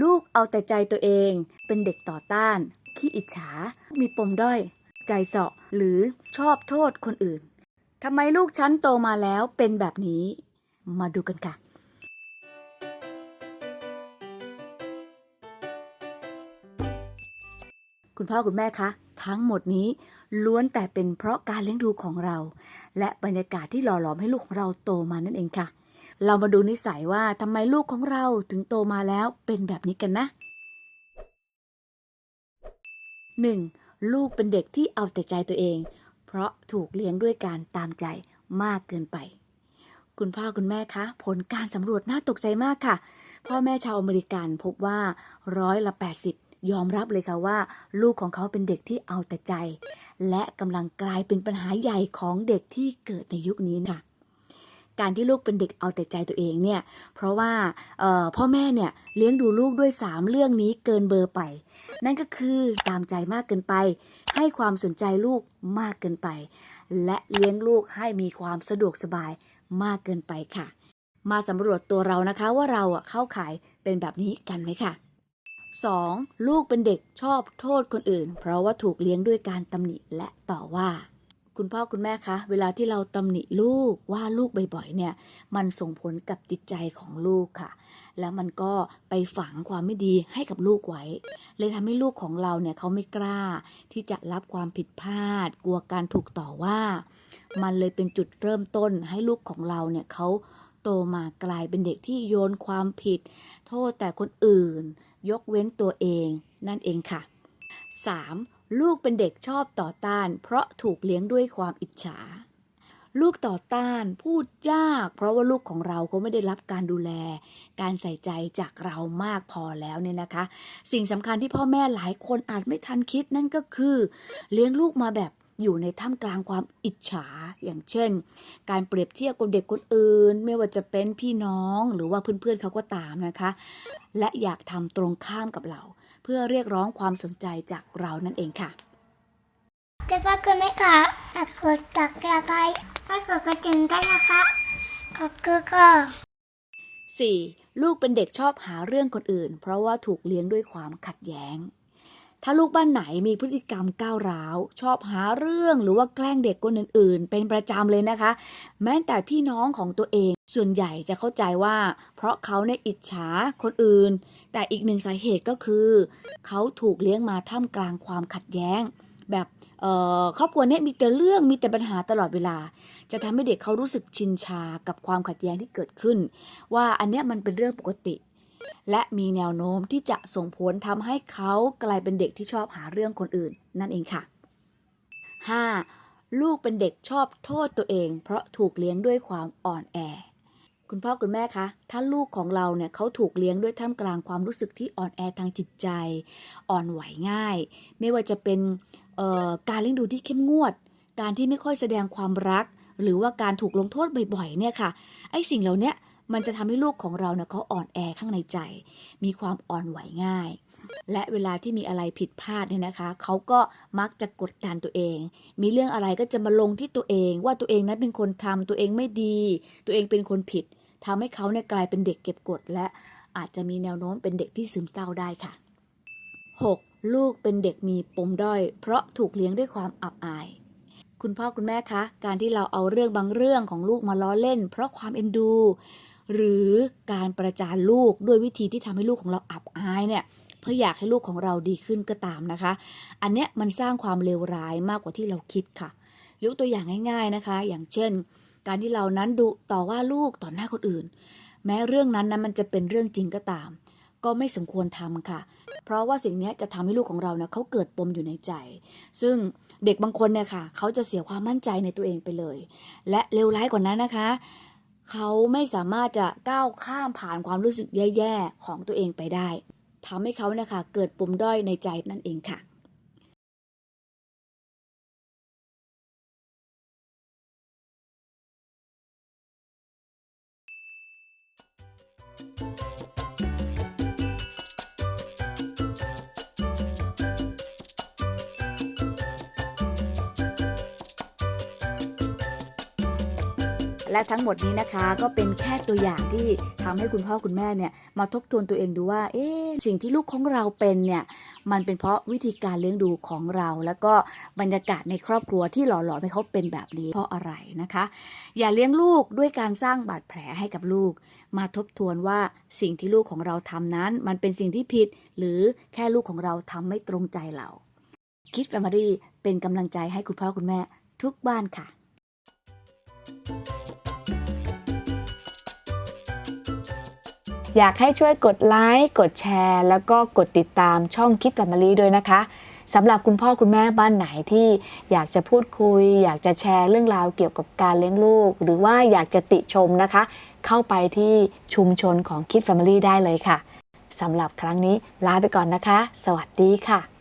ลูกเอาแต่ใจตัวเอง เป็นเด็กต่อต้านขี้อิจฉา มีปมด้อย ใจเสาะหรือชอบโทษคนอื่นทำไมลูกฉันโตมาแล้วเป็นแบบนี้ มาดูกันค่ะ คุณพ่อคุณแม่คะ ทั้งหมดนี้ล้วนแต่เป็นเพราะการเลี้ยงดูของเรา และบรรยากาศที่หล่อหลอมให้ลูกของเราโตมานั่นเองค่ะ เรามาดูนิสัยว่าทำไมลูกของเราถึงโตมาแล้วเป็นแบบนี้กันนะ 1. ลูกเป็นเด็กที่เอาแต่ใจตัวเอง เพราะถูกเลี้ยงด้วยการตามใจมากเกินไป คุณพ่อคุณแม่คะ ผลการสำรวจน่าตกใจมากค่ะ พ่อแม่ชาวอเมริกันพบว่าร้อยละ 80 ยอมรับเลยค่ะว่า ลูกของเขาเป็นเด็กที่เอาแต่ใจ และกำลังกลายเป็นปัญหาใหญ่ของเด็กที่เกิดในยุคนี้ค่ะ การที่ลูกเป็นเด็กเอาแต่ใจตัวเองเนี่ย เพราะว่าพ่อแม่เนี่ยเลี้ยงดูลูกด้วย 3 เรื่องนี้เกินเบอร์ไป นั่นก็คือตามใจมากเกินไป ให้ความสนใจลูกมากเกินไป และเลี้ยงลูกให้มีความสะดวกสบายมากเกินไปค่ะ มาสำรวจตัวเรานะคะว่าเราอะเข้าขายเป็นแบบนี้กันไหมค่ะ 2. ลูกเป็นเด็กชอบโทษคนอื่น เพราะว่าถูกเลี้ยงด้วยการตำหนิและต่อว่า คุณพ่อคุณแม่คะเวลาที่เราตำหนิลูกว่าลูกบ่อยๆเนี่ยมันส่งผลกับจิตใจของลูกค่ะ แล้วมันก็ไปฝังความไม่ดีให้กับลูกไว้ เลยทำให้ลูกของเราเนี่ยเขาไม่กล้า ที่จะรับความผิดพลาด กลัวการถูกต่อว่า มันเลยเป็นจุดเริ่มต้นให้ลูกของเราเนี่ยเขาโตมากลายเป็นเด็กที่โยนความผิด โทษแต่คนอื่น ยกเว้นตัวเองนั่นเองค่ะ 3. ลูกเป็นเด็กชอบต่อต้าน เพราะถูกเลี้ยงด้วยความอิจฉา ลูกต่อต้านพูดยาก เพราะว่าลูกของเราเขาไม่ได้รับการดูแล การใส่ใจจากเรามากพอแล้วเนี่ยนะคะ สิ่งสำคัญที่พ่อแม่หลายคนอาจไม่ทันคิดนั่นก็คือ เลี้ยงลูกมาแบบอยู่ในท่ามกลางความอิจฉา อย่างเช่น การเปรียบเทียบกับเด็กคนอื่น ไม่ว่าจะเป็นพี่น้องหรือว่าเพื่อนๆเขาก็ตามนะคะ และอยากทำตรงข้ามกับเรา เพื่อเรียกร้องความสนใจจากเรานั่นเองค่ะคุณพ่อคุณแม่คะฝากกดตักกระไคร้ถ้ากดกระดิ่งด้วยนะคะขอบคุณค่ะ 4. ลูกเป็นเด็กชอบหาเรื่องคนอื่น เพราะว่าถูกเลี้ยงด้วยความขัดแย้ง ถ้าลูกบ้านไหนมีพฤติกรรมก้าวร้าว ชอบหาเรื่องหรือว่าแกล้งเด็กคนอื่น ๆ เป็นประจำเลยนะคะ แม้แต่พี่น้องของตัวเอง ส่วนใหญ่จะเข้าใจว่า เพราะเขาในอิจฉาคนอื่น แต่อีกหนึ่งสาเหตุก็คือ เขาถูกเลี้ยงมาท่ามกลางความขัดแย้ง แบบครอบครัวนี้มีแต่เรื่องมีแต่ปัญหาตลอดเวลา จะทำให้เด็กเขารู้สึกชินชากับความขัดแย้งที่เกิดขึ้น ว่าอันเนี้ยมันเป็นเรื่องปกติ และมีแนวโน้มที่จะส่งผลทำให้เขากลายเป็นเด็กที่ชอบหาเรื่องคนอื่น นั่นเองค่ะ 5. ลูกเป็นเด็กชอบโทษตัวเอง เพราะถูกเลี้ยงด้วยความอ่อนแอ คุณพ่อคุณแม่คะถ้าลูกของเราเนี่ยเขาถูกเลี้ยงด้วยท่ามกลางความรู้สึกที่อ่อนแอทางจิตใจ อ่อนไหวง่าย ไม่ว่าจะเป็นการเลี้ยงดูที่เข้มงวด การที่ไม่ค่อยแสดงความรัก หรือว่าการถูกลงโทษบ่อยๆเนี่ยค่ะไอ้สิ่งเหล่านี้ มันจะทำให้ลูกของเราเนี่ยเขาอ่อนแอข้างในใจ มีความอ่อนไหวง่าย และเวลาที่มีอะไรผิดพลาดเนี่ยนะคะ เขาก็มักจะกดดันตัวเอง มีเรื่องอะไรก็จะมาลงที่ตัวเอง ว่าตัวเองนั้นเป็นคนทำตัวเองไม่ดี ตัวเองเป็นคนผิดทำให้เขาเนี่ยกลายเป็นเด็กเก็บกด และอาจจะมีแนวโน้มเป็นเด็กที่ซึมเศร้าได้ค่ะ 6. ลูกเป็นเด็กมีปมด้อย เพราะถูกเลี้ยงด้วยความอับอายคุณพ่อคุณแม่คะ การที่เราเอาเรื่องบางเรื่องของลูกมาล้อเล่น เพราะความเอ็นดู หรือการประจานลูกด้วยวิธีที่ทำให้ลูกของเราอับอายเนี่ยเพื่ออยากให้ลูกของเราดีขึ้นก็ตามนะคะ อันเนี้ยมันสร้างความเลวร้ายมากกว่าที่เราคิดค่ะ ยกตัวอย่างง่าย ๆนะคะ อย่างเช่น การที่เรานั้นดุต่อว่าลูกต่อหน้าคนอื่น แม้เรื่องนั้นนั้นมันจะเป็นเรื่องจริงก็ตาม ก็ไม่สมควรทำค่ะ เพราะว่าสิ่งนี้จะทำให้ลูกของเราเนี่ยเขาเกิดปมอยู่ในใจ ซึ่งเด็กบางคนเนี่ยค่ะ เขาจะเสียความมั่นใจในตัวเองไปเลย และเลวร้ายกว่านั้นนะคะ เขาไม่สามารถจะก้าวข้ามผ่านความรู้สึกแย่ๆของตัวเองไปได้ทำให้เขาเนี่ยค่ะเกิดปมด้อยในใจนั่นเองค่ะล และทั้งหมดนี้นะคะก็เป็นแค่ตัวอย่างที่ทำให้คุณพ่อคุณแม่เนี่ยมาทบทวนตัวเองดูว่า เอ๊ะสิ่งที่ลูกของเราเป็นเนี่ยมันเป็นเพราะวิธีการเลี้ยงดูของเรา แล้วก็บรรยากาศในครอบครัวที่หล่อหลอมให้เขาเป็นแบบนี้เพราะอะไรนะคะ อย่าเลี้ยงลูกด้วยการสร้างบาดแผลให้กับลูก มาทบทวนว่าสิ่งที่ลูกของเราทำนั้น มันเป็นสิ่งที่ผิด หรือแค่ลูกของเราทำไม่ตรงใจเราคิดแฟมิลี่เป็นกำลังใจให้คุณพ่อคุณแม่ทุกบ้านค่ะ อยากให้ช่วยกดไลค์กดแชร์ แล้วก็กดติดตามช่องคิดกับมารีด้วยนะคะสำหรับคุณพ่อคุณแม่บ้านไหนที่อยากจะพูดคุย อยากจะแชร์เรื่องราวเกี่ยวกับการเลี้ยงลูก หรือว่าอยากจะติชมนะคะ เข้าไปที่ชุมชนของคิด Family ได้เลยค่ะสำหรับครั้งนี้ลาไปก่อนนะคะ สวัสดีค่ะ